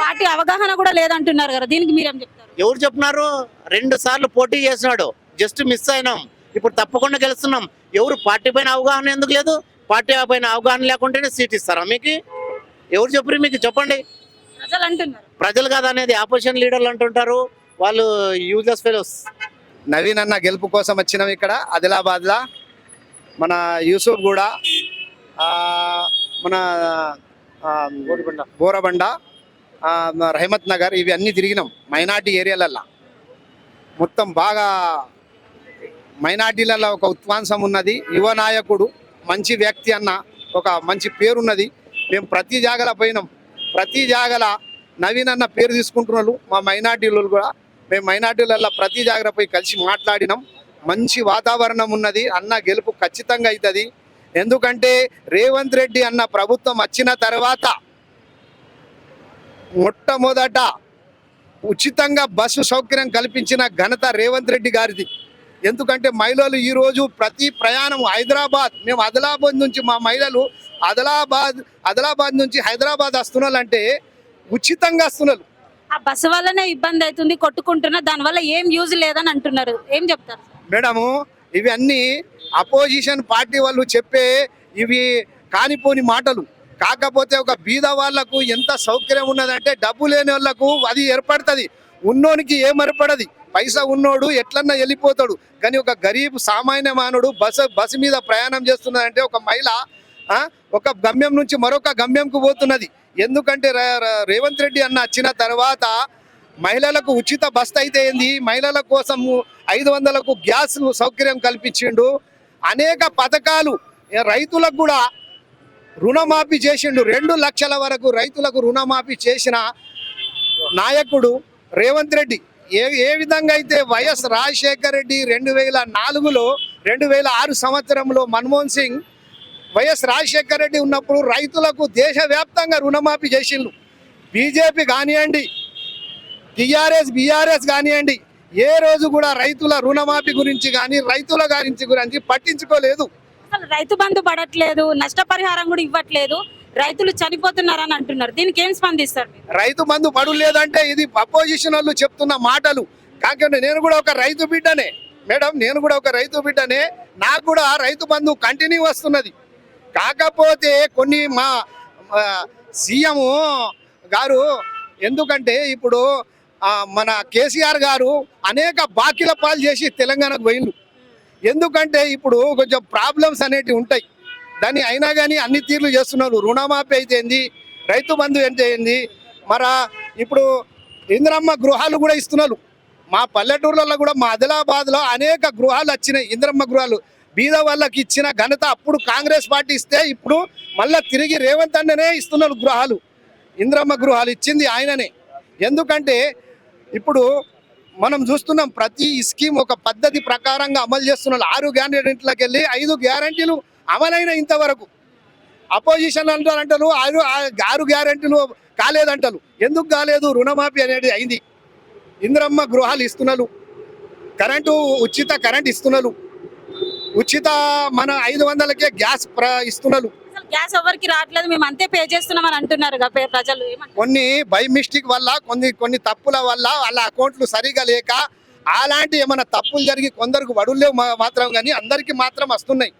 పార్టీ అవగాహన కూడా లేదంటున్నారు కదా దీనికి మీరేం చెప్తారు? ఎవరు చెప్తున్నారు రెండు సార్లు పోటీ చేసినాడు. జస్ట్ మిస్ అయినాం. ఇప్పుడు తప్పకుండా గెలుస్తున్నాం. ఎవరు పార్టీ పైన అవగాహన ఎందుకు లేదు? పార్టీ పైన అవగాహన లేకుంటేనే సీట్ ఇస్తారా మీకు? ఎవరు చెప్పరు మీకు? చెప్పండి. ప్రజలు అంటున్నారు. ప్రజలు కాదు అనేది ఆపోజిషన్ లీడర్లు అంటుంటారు. వాళ్ళు యూజ్లెస్ ఫెలోస్ నవీన్ అన్న గెలుపు కోసం వచ్చినాం ఇక్కడ ఆదిలాబాద్లో. మన యూసుఫ్ కూడా ఆ, మన ఆ, బోరబండ ఆ, రహమత్ నగర్ ఇవి అన్నీ తిరిగినాం మైనార్టీ ఏరియాలల్లో. మొత్తం బాగా మైనార్టీలలో ఒక ఉత్వాంసం ఉన్నది. యువ నాయకుడు మంచి వ్యక్తి అన్న ఒక మంచి పేరున్నది. మేము ప్రతి జాగల పోయినాం. ప్రతి జాగల నవీన్ అన్న పేరు తీసుకుంటున్నారు మా మైనార్టీలు కూడా మేము మైనార్టీలలో ప్రతి జాగర పోయి కలిసి మాట్లాడినాం. మంచి వాతావరణం ఉన్నది. అన్న గెలుపు ఖచ్చితంగా అవుతుంది. ఎందుకంటే రేవంత్ రెడ్డి అన్న ప్రభుత్వం వచ్చిన తర్వాత మొట్టమొదట ఉచితంగా బస్సు సౌకర్యం కల్పించిన ఘనత రేవంత్ రెడ్డి గారిది. ఎందుకంటే మహిళలు ఈరోజు ప్రతి ప్రయాణం హైదరాబాద్ మేము ఆదిలాబాద్ నుంచి మా మహిళలు ఆదిలాబాద్ ఆదిలాబాద్ నుంచి హైదరాబాద్ వస్తున్నారంటే ఉచితంగా వస్తున్నారు. ఆ బస్సు వల్లనే ఇబ్బంది అవుతుంది కొట్టుకుంటున్నా దాని వల్ల ఏం యూజ్ లేదని అంటున్నారు. ఏం చెప్తారు? మేడము ఇవి అన్ని అపోజిషన్ పార్టీ వాళ్ళు చెప్పే ఇవి కానిపోని మాటలు. కాకపోతే ఒక బీద వాళ్ళకు ఎంత సౌకర్యం ఉన్నదంటే డబ్బు లేని వాళ్ళకు అది ఏర్పడుతుంది. ఉన్నోనికి ఏం ఏర్పడది? పైసా ఉన్నోడు ఎట్లన్నా వెళ్ళిపోతాడు. కానీ ఒక గరీబ్ సామాన్య మానవుడు బస్సు బస్సు మీద ప్రయాణం చేస్తున్నదంటే ఒక మహిళ ఒక గమ్యం నుంచి మరొక గమ్యంకు పోతున్నది. ఎందుకంటే రేవంత్ రెడ్డి అన్న వచ్చిన తర్వాత మహిళలకు ఉచిత బస్ అయితే ఏంది? మహిళల కోసం ఐదు వందలకు గ్యాస్ సౌకర్యం కల్పించిండు. అనేక పథకాలు రైతులకు కూడా రుణమాఫీ చేసిండు. రెండు లక్షల వరకు రైతులకు రుణమాఫీ చేసిన నాయకుడు రేవంత్ రెడ్డి. ఏ ఏ విధంగా అయితే వైఎస్ రాజశేఖర్ రెడ్డి రెండు వేల నాలుగులో రెండు వేల ఆరు సంవత్సరంలో మన్మోహన్ సింగ్ వైఎస్ రాజశేఖర్ రెడ్డి ఉన్నప్పుడు రైతులకు దేశవ్యాప్తంగా రుణమాఫీ చేసిండు. బీజేపీ కానివ్వండి టీఆర్ఎస్ బీఆర్ఎస్ కానివ్వండి ఏ రోజు కూడా రైతుల రుణమాఫీ గురించి కానీ రైతుల గురించి గురించి పట్టించుకోలేదు. అసలు రైతు బంధు పడట్లేదు నష్టపరిహారం కూడా ఇవ్వట్లేదు. రైతులు చనిపోతున్నారని అంటున్నారు. దీనికి ఏం స్పందిస్తారు రైతు బంధు పడు లేదంటే ఇది అపోజిషన్ వాళ్ళు చెప్తున్న మాటలు. కాకుండా నేను కూడా ఒక రైతు బిడ్డనే. మేడం నేను కూడా ఒక రైతు బిడ్డనే. నాకు కూడా రైతు బంధు కంటిన్యూ వస్తున్నది. కాకపోతే కొన్ని మా సీఎం గారు ఎందుకంటే ఇప్పుడు మన కేసీఆర్ గారు అనేక బాకీల పాలు చేసి తెలంగాణకు పోయిండు. ఎందుకంటే ఇప్పుడు కొంచెం ప్రాబ్లమ్స్ అనేటివి ఉంటాయి. దాన్ని అయినా కానీ అన్ని తీర్లు చేస్తున్నారు. రుణమాఫీ అయితేంది రైతు బంధు అంటే మరా ఇప్పుడు ఇంద్రమ్మ గృహాలు కూడా ఇస్తున్నారు. మా పల్లెటూర్లలో కూడా మా ఆదిలాబాద్లో అనేక గృహాలు వచ్చినాయి ఇంద్రమ్మ గృహాలు. బీద వాళ్ళకి ఇచ్చిన ఘనత అప్పుడు కాంగ్రెస్ పార్టీ ఇస్తే ఇప్పుడు మళ్ళీ తిరిగి రేవంత్ అన్ననే ఇస్తున్నారు గృహాలు. ఇంద్రమ్మ గృహాలు ఇచ్చింది ఆయననే. ఎందుకంటే ఇప్పుడు మనం చూస్తున్నాం ప్రతి స్కీమ్ ఒక పద్ధతి ప్రకారంగా అమలు చేస్తున్నారు. ఆరు గ్యారెంటీలకు వెళ్ళి ఐదు గ్యారంటీలు అమలైన ఇంతవరకు. అపోజిషన్ అంటారు అంటారు ఆరు ఆ- ఆరు గ్యారెంటీలు కాలేదంటారు ఎందుకు కాలేదు? రుణమాఫీ అనేది అయింది. ఇంద్రమ్మ గృహాలు ఇస్తున్నారు కరెంటు ఉచిత కరెంట్ ఇస్తున్నారు ఉచిత మన ఐదు వందలకే గ్యాస్ ప్ర ఇస్తున్నారు గ్యాస్ ఎవరికి రావట్లేదు? మేము అంతే పే చేస్తున్నామని అంటున్నారు ప్రజలు. కొన్ని బై మిస్టేక్ వల్ల కొన్ని కొన్ని తప్పుల వల్ల వాళ్ళ అకౌంట్లు సరిగా లేక అలాంటి ఏమైనా తప్పులు జరిగి కొందరికి వడులేవు మా- మాత్రం కానీ అందరికీ మాత్రం వస్తున్నాయి.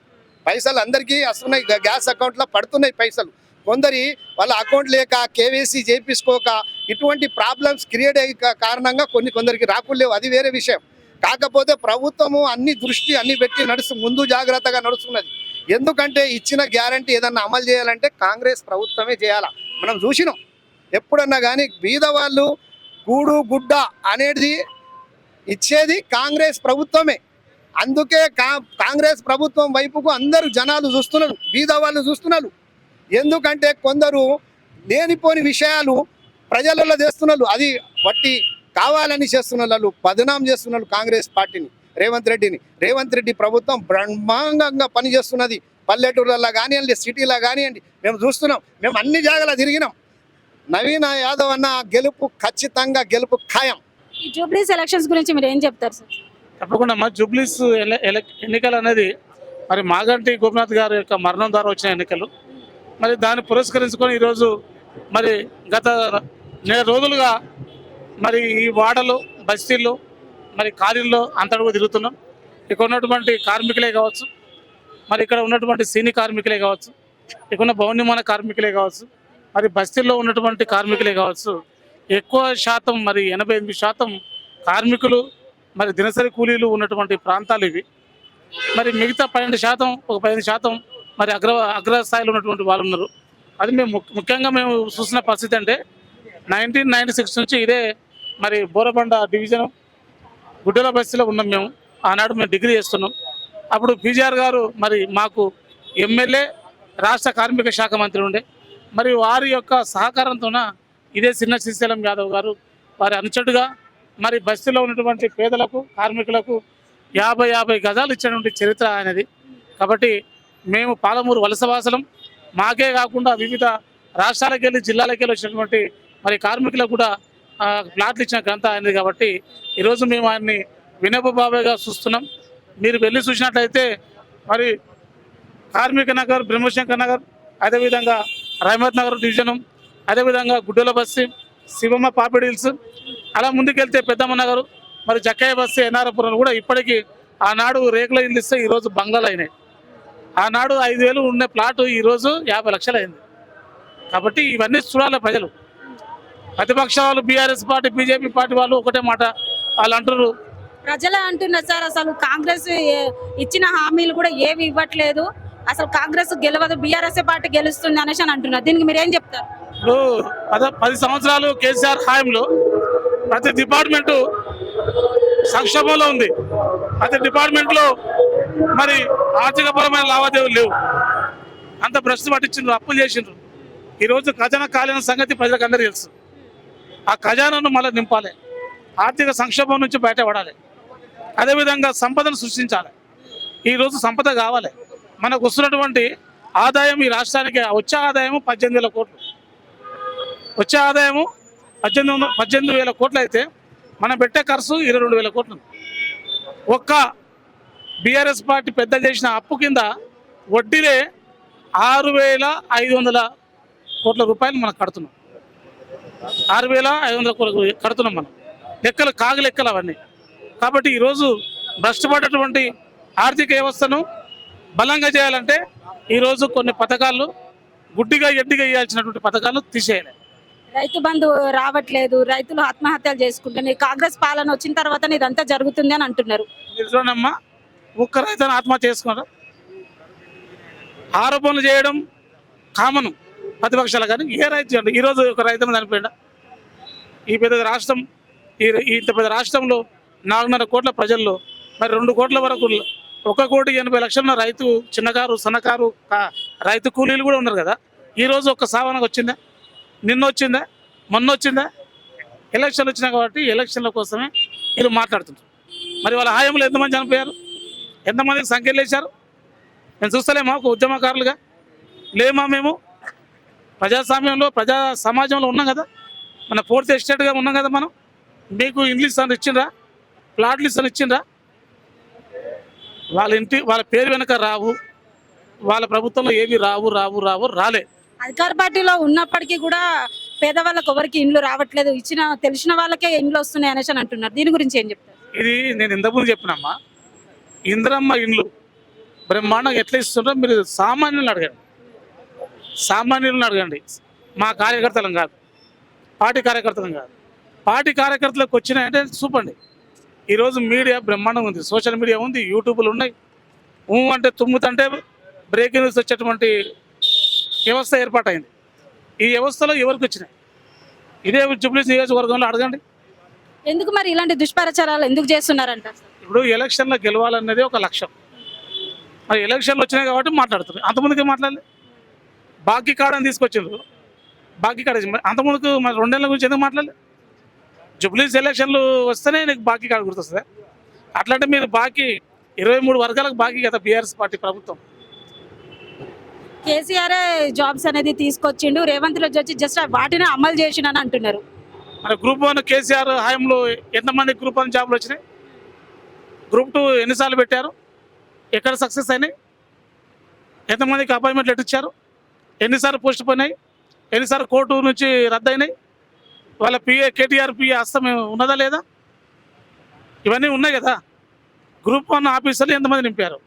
పైసలు అందరికీ వస్తున్నాయి. గ్యాస్ అకౌంట్లో పడుతున్నాయి పైసలు. కొందరి వాళ్ళ అకౌంట్ లేక కేవైసీ చేయించుకోక ఇటువంటి ప్రాబ్లమ్స్ క్రియేట్ అయ్యే కారణంగా కొన్ని కొందరికి రాకులేవు అది వేరే విషయం. కాకపోతే ప్రభుత్వము అన్ని దృష్టి అన్ని పెట్టి నడుస్తు ముందు జాగ్రత్తగా నడుస్తున్నది. ఎందుకంటే ఇచ్చిన గ్యారంటీ ఏదన్నా అమలు చేయాలంటే కాంగ్రెస్ ప్రభుత్వమే చేయాలా? మనం చూసినాం. ఎప్పుడన్నా కానీ బీద వాళ్ళు గూడు గుడ్డ అనేది ఇచ్చేది కాంగ్రెస్ ప్రభుత్వమే. అందుకే కా కాంగ్రెస్ ప్రభుత్వం వైపుకు అందరూ జనాలు చూస్తున్నారు బీద వాళ్ళు చూస్తున్నారు. ఎందుకంటే కొందరు లేనిపోని విషయాలు ప్రజలలో చేస్తున్నారు. అది వట్టి కావాలని చేస్తున్నారు వాళ్ళు బదనాం చేస్తున్నారు కాంగ్రెస్ పార్టీని రేవంత్ రెడ్డిని. రేవంత్ రెడ్డి ప్రభుత్వం బ్రహ్మాండంగా పనిచేస్తున్నది. పల్లెటూర్లలో కానివ్వండి సిటీలో కానివ్వండి మేము చూస్తున్నాం. మేము అన్ని జాగాలో తిరిగినాం. నవీన యాదవ్ అన్న గెలుపు ఖచ్చితంగా గెలుపు ఖాయం. ఈ జూబ్లీస్ ఎలక్షన్స్ గురించి మీరు ఏం చెప్తారు సార్? తప్పకుండా. మా జూబ్లీస్ ఎన్నికలు అనేది మరి మాగంటి గోపినాథ్ గారి యొక్క మరణం ద్వారా వచ్చిన ఎన్నికలు. మరి దాన్ని పురస్కరించుకొని ఈరోజు మరి గత నెల రోజులుగా మరి ఈ వాడలు బస్తీల్లో మరి ఖాళీల్లో అంతటా తిరుగుతున్నాం. ఇక్కడ ఉన్నటువంటి కార్మికులే కావచ్చు మరి ఇక్కడ ఉన్నటువంటి సీని కార్మికులే కావచ్చు ఇక్కడ ఉన్న భవన నిర్మాణ కార్మికులే కావచ్చు మరి బస్తీల్లో ఉన్నటువంటి కార్మికులే కావచ్చు ఎక్కువ శాతం మరి ఎనభై ఎనిమిది శాతం కార్మికులు మరి దినసరి కూలీలు ఉన్నటువంటి ప్రాంతాలు ఇవి. మరి మిగతా పన్నెండు శాతం ఒక పదిహేను శాతం మరి అగ్ర అగ్రస్థాయిలో ఉన్నటువంటి వాళ్ళు ఉన్నారు. అది మేము ముఖ్యంగా మేము చూసిన పరిస్థితి అంటే నైన్టీన్ నైన్టీ సిక్స్ నుంచి ఇదే మరి బోరబండ డివిజన్ గుడ్డల బస్తీలో ఉన్నాం మేము. ఆనాడు మేము డిగ్రీ చేస్తున్నాం. అప్పుడు పీజీఆర్ గారు మరి మాకు ఎమ్మెల్యే రాష్ట్ర కార్మిక శాఖ మంత్రి ఉండే. మరి వారి యొక్క సహకారంతోన ఇదే చిన్న శ్రీశైలం యాదవ్ గారు వారి అనుచరుడుగా మరి బస్తీలో ఉన్నటువంటి పేదలకు కార్మికులకు యాభై యాభై గజాలు ఇచ్చినటువంటి చరిత్ర అనేది కాబట్టి మేము పాలమూరు వలసవాసలం మాకే కాకుండా వివిధ రాష్ట్రాలకు వెళ్ళి జిల్లాలకు వెళ్ళి వచ్చినటువంటి మరి కార్మికులకు కూడా ప్లాట్లు ఇచ్చిన ఘనత అనేది కాబట్టి ఈరోజు మేము ఆయన్ని వినప చూస్తున్నాం. మీరు వెళ్ళి చూసినట్లయితే మరి కార్మిక నగర్ బ్రహ్మశంకర్ నగర్ అదేవిధంగా రహమత్ నగర్ డివిజను అదేవిధంగా గుడ్డల బస్సు శివమ్మ పాపిడిల్స్ అలా ముందుకెళ్తే పెద్దమ్మ నగరు మరి జక్కయ్య బస్సు ఎన్ఆర్పురం కూడా ఇప్పటికీ ఆనాడు రేకుల ఇల్లు ఇస్తే ఈరోజు బంగ్లాలు అయినాయి. ఆనాడు ఐదు వేలు ఉండే ప్లాటు ఈరోజు యాభై లక్షలు అయింది. కాబట్టి ఇవన్నీ చూడాలి ప్రజలు. ప్రతిపక్ష వాళ్ళు బీఆర్ఎస్ పార్టీ బీజేపీ పార్టీ వాళ్ళు ఒకటే మాట వాళ్ళు అంటారు ప్రజలే అంటున్నారు సార్ అసలు కాంగ్రెస్ ఇచ్చిన హామీలు కూడా ఏవి ఇవ్వట్లేదు. అసలు కాంగ్రెస్ గెలవదు బీఆర్ఎస్ పార్టీ గెలుస్తుంది అనేసి అని అంటున్నారు. దీనికి మీరు ఏం చెప్తారు? ఇప్పుడు పద పది సంవత్సరాలు కేసీఆర్ హాయంలో ప్రతి డిపార్ట్మెంటు సంక్షోభంలో ఉంది. ప్రతి డిపార్ట్మెంట్లో మరి ఆర్థికపరమైన లావాదేవీలు లేవు. అంత భ్రష్టు పట్టించిండ్రు అప్పులు చేసిండ్రు. ఈరోజు ఖజానా కాలిన సంగతి ప్రజలకు అందరికీ తెలుసు. ఆ ఖజానాను మళ్ళీ నింపాలి. ఆర్థిక సంక్షోభం నుంచి బయటపడాలి అదేవిధంగా సంపదను సృష్టించాలి. ఈరోజు సంపద కావాలి. మనకు వస్తున్నటువంటి ఆదాయం ఈ రాష్ట్రానికి వచ్చే ఆదాయము పద్దెనిమిది వేల కోట్లు. వచ్చే ఆదాయము పద్దెనిమిది వందల పద్దెనిమిది వేల కోట్లు అయితే మనం పెట్టే ఖర్చు ఇరవై రెండు వేల కోట్లు. ఒక్క బీఆర్ఎస్ పార్టీ పెద్ద చేసిన అప్పు కింద వడ్డీలే ఆరు వేల ఐదు వందల కోట్ల రూపాయలు మనం కడుతున్నాం. ఆరు వేల ఐదు వందల కోట్ల కడుతున్నాం మనం. లెక్కలు కాగు లెక్కలు అవన్నీ. కాబట్టి ఈరోజు భ్రష్టపడ్డటువంటి ఆర్థిక వ్యవస్థను బలంగా చేయాలంటే ఈరోజు కొన్ని పథకాలు గుడ్డిగా ఎడ్డిగా ఇవ్వాల్సినటువంటి పథకాలు తీసేయాలి. రైతు బంధు రావట్లేదు రైతులు ఆత్మహత్యలు చేసుకుంటున్నారు కాంగ్రెస్ పాలన వచ్చిన తర్వాత ఇదంతా జరుగుతుంది అని అంటున్నారు. మీరు ఒక్క రైతును ఆత్మహత్య చేసుకున్నారు ఆరోపణలు చేయడం కామన్ ప్రతిపక్షాలు కానీ ఏ రైతు చేయండి. ఈరోజు ఒక రైతును చనిపోయిందా ఈ పెద్ద రాష్ట్రం ఈ ఇంత పెద్ద రాష్ట్రంలో నాలుగున్నర కోట్ల ప్రజల్లో మరి రెండు కోట్ల వరకు ఒక కోటి ఎనభై లక్షల రైతు చిన్నకారు సన్నకారు రైతు కూలీలు కూడా ఉన్నారు కదా. ఈరోజు ఒక సావనకు వచ్చిందా? నిన్న వచ్చిందా మొన్న వచ్చిందా ఎలక్షన్లు వచ్చినాయి కాబట్టి ఎలక్షన్ల కోసమే వీళ్ళు మాట్లాడుతుంటారు మరి వాళ్ళ హాయంలో ఎంతమంది చనిపోయారు? ఎంతమందికి సంఖ్యలు వేశారు నేను చూస్తలేమా ఒక ఉద్యమకారులుగా. లేమా మేము? ప్రజాస్వామ్యంలో ప్రజా సమాజంలో ఉన్నాం కదా? మన ఫోర్త్ ఎస్టేట్గా ఉన్నాం కదా మనం? మీకు ఇంగ్లీష్ అని ఇచ్చిండ్రా? ప్లాట్లు ఇస్తాను ఇచ్చిండ్రా? వాళ్ళ ఇంటి వాళ్ళ పేరు వెనక రావు. వాళ్ళ ప్రభుత్వంలో ఏవి రావు రావు రావు రాలే. అధికార పార్టీలో ఉన్నప్పటికీ కూడా పేదవాళ్ళకి ఎవరికి ఇండ్లు రావట్లేదు. ఇచ్చిన తెలిసిన వాళ్ళకే ఇండ్లు వస్తున్నాయి అనేసి అని అంటున్నారు. దీని గురించి ఏం చెప్తారు? ఇది నేను ఇంతకుముందు చెప్పినమ్మా. ఇంద్రమ్మ ఇండ్లు బ్రహ్మాండం ఎట్లా ఇస్తుండ్రో మీరు సామాన్యులను అడగండి. సామాన్యులను అడగండి. మా కార్యకర్తలం కాదు. పార్టీ కార్యకర్తలం కాదు. పార్టీ కార్యకర్తలకు వచ్చినాయంటే చూపండి. ఈరోజు మీడియా బ్రహ్మాండం ఉంది. సోషల్ మీడియా ఉంది యూట్యూబ్లు ఉన్నాయి. ఊ అంటే తుమ్ముతంటే బ్రేకింగ్ న్యూస్ వచ్చేటువంటి వ్యవస్థ ఏర్పాటైంది. ఈ వ్యవస్థలో ఎవరికి వచ్చినాయి? ఇదే జుబ్లీస్ నియోజకవర్గంలో అడగండి. ఎందుకు మరి ఇలాంటి దుష్ప్రచారాలు ఎందుకు చేస్తున్నారంట? ఇప్పుడు ఎలక్షన్లో గెలవాలన్నది ఒక లక్ష్యం. మరి ఎలక్షన్లు వచ్చినాయి కాబట్టి మాట్లాడుతున్నారు. అంతమందికి మాట్లాడలే? బాకీ కార్డు తీసుకొచ్చిండ్రు. బాకీ కార్డు మరి అంతమందికి మరి రెండేళ్ళ గురించి ఎందుకు మాట్లాడలే? జుబ్లీస్ ఎలక్షన్లు వస్తేనే నీకు బాకీ కార్డు గుర్తొస్తుంది? అట్లాంటి మీరు బాకీ ఇరవై మూడు వర్గాలకు బాకీ కదా బీఆర్ఎస్ పార్టీ ప్రభుత్వం. కేసీఆర్ జాబ్స్ అనేది తీసుకొచ్చిండు. రేవంత్ రెడ్డి వచ్చి జస్ట్ వాటిని అమలు చేసిండని అంటున్నారు. మరి గ్రూప్ వన్ కేసీఆర్ హయాంలో ఎంతమంది గ్రూప్ వన్ జాబ్లు వచ్చినాయి? గ్రూప్ టూ ఎన్నిసార్లు పెట్టారు? ఎక్కడ సక్సెస్ అయినాయి? ఎంతమందికి అపాయింట్మెంట్ లెటర్ ఇచ్చారు? ఎన్నిసార్లు పోస్ట్ పోయినాయి? ఎన్నిసార్లు కోర్టు నుంచి రద్దయినాయి? వాళ్ళ పిఏ కేటీఆర్ పిఏ హస్తం ఉన్నదా లేదా? ఇవన్నీ ఉన్నాయి కదా. గ్రూప్ వన్ ఆఫీసర్లు ఎంతమంది నింపారు?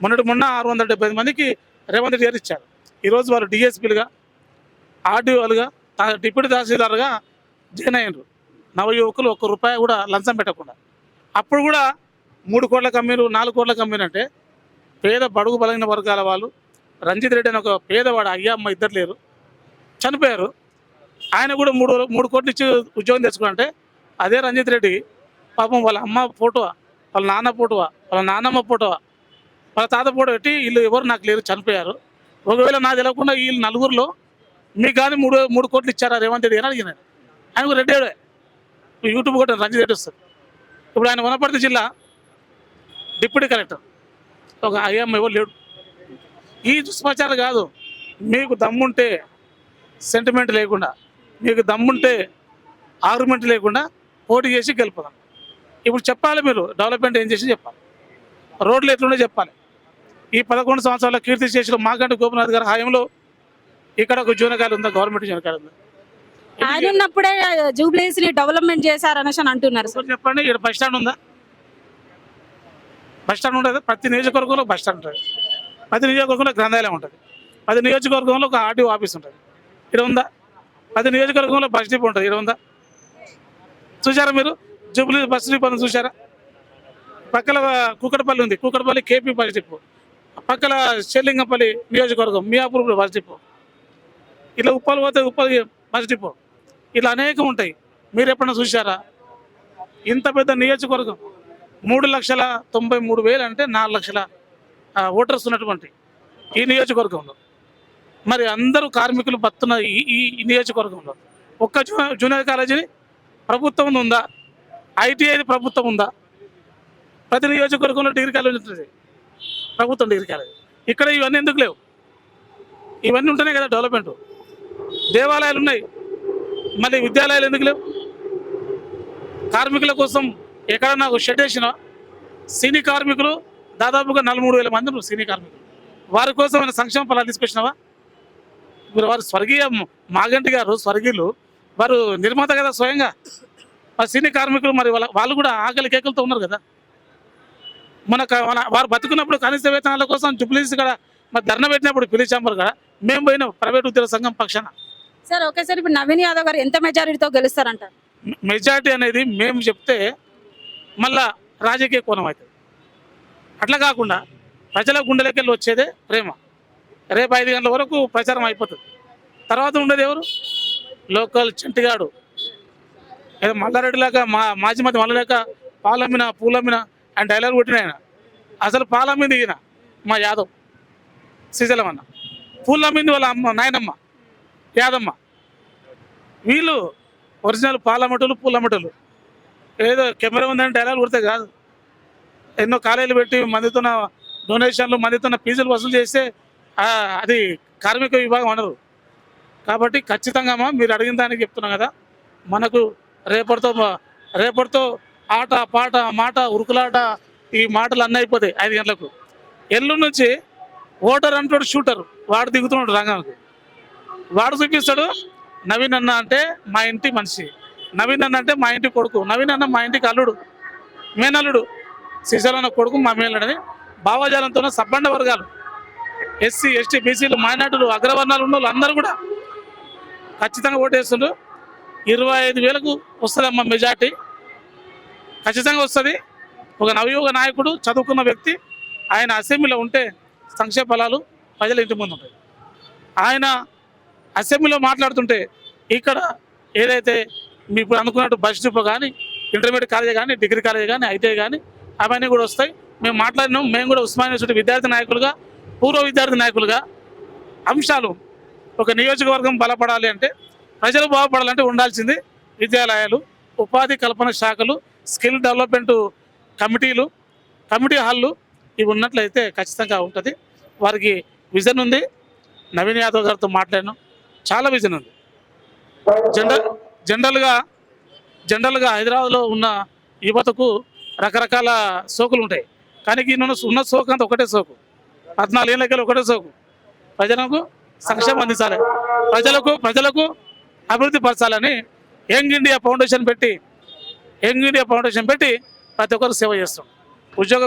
మొన్నటి మొన్న ఆరు వందల డెబ్బై మందికి రేవంత్ రెడ్డి గారు ఇచ్చారు. ఈరోజు వారు డిఎస్పీలుగా ఆర్డీఓలుగా డిప్యూటీ తహసీల్దార్గా జాయిన్ అయ్యారు నవ యువకులు ఒక్క రూపాయి కూడా లంచం పెట్టకుండా. అప్పుడు కూడా మూడు కోట్ల కంపెనీలు నాలుగు కోట్ల కంపెనీ అంటే పేద బడుగు బలగిన వర్గాల వాళ్ళు రంజిత్ రెడ్డి అని ఒక పేదవాడు అయ్యమ్మ ఇద్దరు లేరు. చనిపోయారు. ఆయన కూడా మూడు మూడు కోట్లు ఇచ్చి ఉద్యోగం తెచ్చుకుంటే అదే రంజిత్ రెడ్డి పాపం వాళ్ళ అమ్మ ఫోటో వాళ్ళ నాన్న ఫోటో వాళ్ళ నాన్నమ్మ ఫోటో వాళ్ళ తాత ఫోటో పెట్టి వీళ్ళు ఎవరు నాకు లేరు చనిపోయారు. ఒకవేళ నాకు తెలియకుండా వీళ్ళు నలుగురిలో మీకు కానీ మూడు మూడు కోట్లు ఇచ్చారా రేవంత్ రెడ్డి అని అడిగినారు. ఆయన కూడా రెడ్డి యూట్యూబ్ కూడా రంజిత్ రెడ్డి వస్తారు ఇప్పుడు ఆయన వనపర్తి జిల్లా డిప్యూటీ కలెక్టర్. ఒక ఐఎం ఎవరు లేడు. ఈ దుష్ప్రచారం కాదు మీకు దమ్ముంటే సెంటిమెంట్ లేకుండా మీకు దమ్ముంటే ఆర్గ్యుమెంట్ లేకుండా పోటీ చేసి గెలుపుదాం. ఇప్పుడు చెప్పాలి మీరు డెవలప్మెంట్ ఏం చేసి చెప్పాలి. రోడ్లు ఎట్లుండే చెప్పాలి. ఈ పదకొండు సంవత్సరాల కీర్తి చేసిన మాగంటి గోపినాథ్ గారి హాయంలో ఇక్కడ ఒక జూనకాయలు ఉందా గవర్నమెంట్ జూనకాయలు ఉందా. ఆయన ఉన్నప్పుడే జూబ్లీస్ని డెవలప్మెంట్ చేశారనేసి అని అంటున్నారు సార్. చెప్పండి ఇక్కడ బస్ స్టాండ్ ఉందా? బస్ స్టాండ్ ఉంటుంది ప్రతి నియోజకవర్గంలో బస్ స్టాండ్ ఉంటుంది. ప్రతి నియోజకవర్గంలో గ్రంథాలయం ఉంటుంది. ప్రతి నియోజకవర్గంలో ఒక ఆర్టీఓ ఆఫీస్ ఉంటుంది. ఇక్కడ ఉందా? ప్రతి నియోజకవర్గంలో బస్ డిపో ఉంటుంది. ఇక్కడ ఉందా? చూసారా మీరు? జూబ్లీ బస్ డిపో చూసారా పక్కల కూకటపల్లి ఉంది. Kukatpally KP bus depot. పక్కల చెల్లింగపల్లి నియోజకవర్గం మియాపూర్ బస్ డిపో. ఇట్లా ఉప్పలు పోతే ఉప్పల్ బస్ డిపో. ఇలా అనేకం ఉంటాయి. మీరు ఎప్పుడైనా చూసారా ఇంత పెద్ద నియోజకవర్గం మూడు లక్షల తొంభై మూడు వేలు అంటే నాలుగు లక్షల ఓటర్స్ ఉన్నటువంటి ఈ నియోజకవర్గంలో. మరి అందరూ కార్మికులు బతున్న ఈ ఈ- నియోజకవర్గంలో. ఒక్క జూ- జూనియర్ కాలేజీని ప్రభుత్వం ఉందా? ఐటీఐ ప్రభుత్వం ఉందా? ప్రతి నియోజకవర్గంలో డిగ్రీ కాలేజ్ ఉంటుంది ప్రభుత్వం డిగ్రీ కాలేజ్ ఇక్కడ ఇవన్నీ ఎందుకు లేవు? ఇవన్నీ ఉంటేనే కదా డెవలప్మెంట్ దేవాలయాలు ఉన్నాయి. మళ్ళీ విద్యాలయాలు ఎందుకు లేవు? కార్మికుల కోసం ఎక్కడన్నా ఒక షెడ్ వేసినా సినీ కార్మికులు దాదాపుగా నలుమూడు వేల మంది ఉన్నారు సినీ కార్మికులు. వారి కోసం ఏమైనా సంక్షేమ ఫలాలు తీసుకొచ్చినావా? ఇప్పుడు వారు స్వర్గీయ మాగంటి గారు స్వర్గీయులు. వారు నిర్మాత కదా స్వయంగా. మరి సినీ కార్మికులు మరి వాళ్ళ వాళ్ళు కూడా ఆకలి కేకలతో ఉన్నారు కదా. మన వారు బతుకున్నప్పుడు కనీస వేతనాల కోసం జుబ్లీస్ కూడా మరి ధర్నా పెట్టినప్పుడు పిలిచి చాంబర్ కూడా మేము పోయిన ప్రైవేట్ ఉద్యోగ సంఘం పక్షాన. సార్ ఓకే సార్ ఇప్పుడు నవీన్ యాదవ్ గారు ఎంత మెజారిటీతో గెలుస్తారంటారు? మెజార్టీ అనేది మేము చెప్తే మళ్ళా రాజకీయ కోణం అవుతుంది అట్లా కాకుండా ప్రజల గుండెలకెళ్ళి వచ్చేదే ప్రేమ. రేపు ఐదు గంటల వరకు ప్రచారం అయిపోతుంది. తర్వాత ఉండేది ఎవరు? లోకల్ చింటిగాడు. ఏదో మల్లారెడ్డిలాగా మా మాజీ మధ్య మల్లలేక పాలమ్మిన పూలమ్మిన ఆయన డైలాగ్ కొట్టిన ఆయన. అసలు పాలమ్మింది ఈయన మా యాదవ్. శ్రీశైలం అన్న. పూలమ్మింది వాళ్ళ అమ్మ నాయనమ్మ. యాదమ్మ. వీళ్ళు ఒరిజినల్ పాలమటులు పూలమటులు ఏదో కెమెరా ఉందని డైలాగ్ కొడితే కాదు. ఎన్నో కాలేజీలు పెట్టి మందితో డొనేషన్లు మందితో ఫీజులు వసూలు చేస్తే అది కార్మిక విభాగం అనరు. కాబట్టి ఖచ్చితంగా అమ్మా మీరు అడిగిన దానికి చెప్తున్నాం కదా. మనకు రేపటితో రేపటితో ఆట పాట మాట ఉరుకులాట ఈ మాటలు అన్నీ అయిపోతాయి ఐదు గంటలకు. ఎల్లు నుంచి ఓటర్ అంటాడు షూటర్ వాడు దిగుతున్నాడు రంగానికి. వాడు చూపిస్తాడు నవీన్ అన్న అంటే మా ఇంటి మనిషి. నవీన్ అన్న అంటే మా ఇంటి కొడుకు. నవీన్ అన్న మా ఇంటికి అల్లుడు మేనల్లుడు. శ్రీశైలం కొడుకు మా మేనల్లుడని భావజాలంతో సబ్బండ వర్గాలు. ఎస్సీ ఎస్టీ బీసీలు మైనార్టీలు అగ్రవర్ణాలు ఉన్న వాళ్ళు అందరూ కూడా ఖచ్చితంగా ఓటేస్తుండ్రు ఇరవై ఐదు వేలకు వస్తుందమ్మా మెజార్టీ. ఖచ్చితంగా వస్తుంది. ఒక నవయుగ నాయకుడు చదువుకున్న వ్యక్తి ఆయన అసెంబ్లీలో ఉంటే సంక్షేమ ఫలాలు ప్రజల ఇంటి ముందు ఉంటాయి. ఆయన అసెంబ్లీలో మాట్లాడుతుంటే ఇక్కడ ఏదైతే మీ ఇప్పుడు అనుకున్నట్టు బస్ డిపో కానీ ఇంటర్మీడియట్ కాలేజ్ కానీ డిగ్రీ కాలేజ్ కానీ ఐటీఐ కానీ అవన్నీ కూడా వస్తాయి. మేము మాట్లాడినాం. మేము కూడా ఉస్మానియా యూనివర్సిటీ విద్యార్థి నాయకులుగా పూర్వ విద్యార్థి నాయకులుగా అంశాలు ఒక నియోజకవర్గం బలపడాలి అంటే ప్రజలు బాగుపడాలంటే ఉండాల్సింది విద్యాలయాలు ఉపాధి కల్పన శాఖలు స్కిల్ డెవలప్మెంట్ కమిటీలు కమిటీ హాళ్ళు ఇవి ఉన్నట్లయితే ఖచ్చితంగా ఉంటుంది. వారికి విజన్ ఉంది. నవీన్ యాదవ్ గారితో మాట్లాడాను చాలా విజన్ ఉంది. జనరల్ జనరల్గా జనరల్గా హైదరాబాద్లో ఉన్న యువతకు రకరకాల సోకులు ఉంటాయి. కానీ ఈయన ఉన్న సోకు అంత ఒకటే సోకు. పద్నాలుగు ఏళ్ళకెళ్ళి ఒకటే సోకు. ప్రజలకు సంక్షేమం అందించాలి. ప్రజలకు ప్రజలకు అభివృద్ధి పరచాలని యంగ్ ఇండియా ఫౌండేషన్ పెట్టి యంగ్ ఇండియా ఫౌండేషన్ పెట్టి ప్రతి ఒక్కరు సేవ చేస్తున్నాడు ఉద్యోగ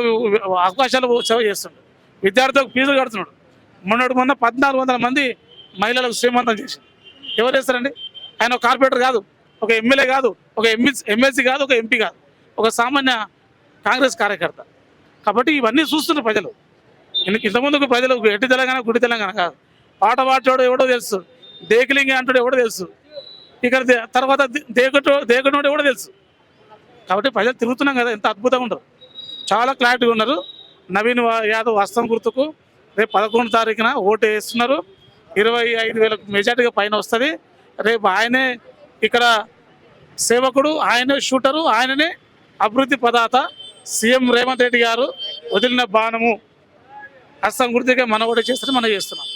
అవకాశాలు సేవ చేస్తుండు. విద్యార్థులకు ఫీజులు కడుతున్నాడు. మొన్నటి మొన్న పద్నాలుగు వందల మంది మహిళలకు శ్రీమంతం చేసింది ఎవరు చేస్తారండి? ఆయన ఒక కార్పొరేటర్ కాదు ఒక ఎమ్మెల్యే కాదు ఒక ఎంఎస్ ఎమ్మెల్సీ కాదు ఒక ఎంపీ కాదు ఒక సామాన్య కాంగ్రెస్ కార్యకర్త. కాబట్టి ఇవన్నీ చూస్తున్నారు ప్రజలు. ఇంతకుముందుకు ప్రజలు ఎట్టి తెలంగాణ గుడి తెలంగాణ కాదు. పాట పాడేవాడు ఎవడో తెలుసు. దేకిలింగి అంటాడు ఎవడో తెలుసు. ఇక్కడ తర్వాత దేకటో దేకటోడు ఎవడో తెలుసు. కాబట్టి ప్రజలు తిరుగుతున్నాం కదా ఎంత అద్భుతంగా ఉండరు చాలా క్లారిటీగా ఉన్నారు. నవీన్ యాదవ్ హస్తం గుర్తుకు. రేపు పదకొండు తారీఖున ఓటు వేస్తున్నారు. ఇరవై ఐదు వేలకు మెజార్టీగా పైన వస్తుంది. రేపు ఆయనే ఇక్కడ సేవకుడు ఆయనే షూటరు ఆయననే అభివృద్ధి పదాత సీఎం రేవంత్ రెడ్డి గారు వదిలిన బాణము. హస్తం గుర్తుగా మన ఓటు చేస్తే మనం చేస్తున్నాం.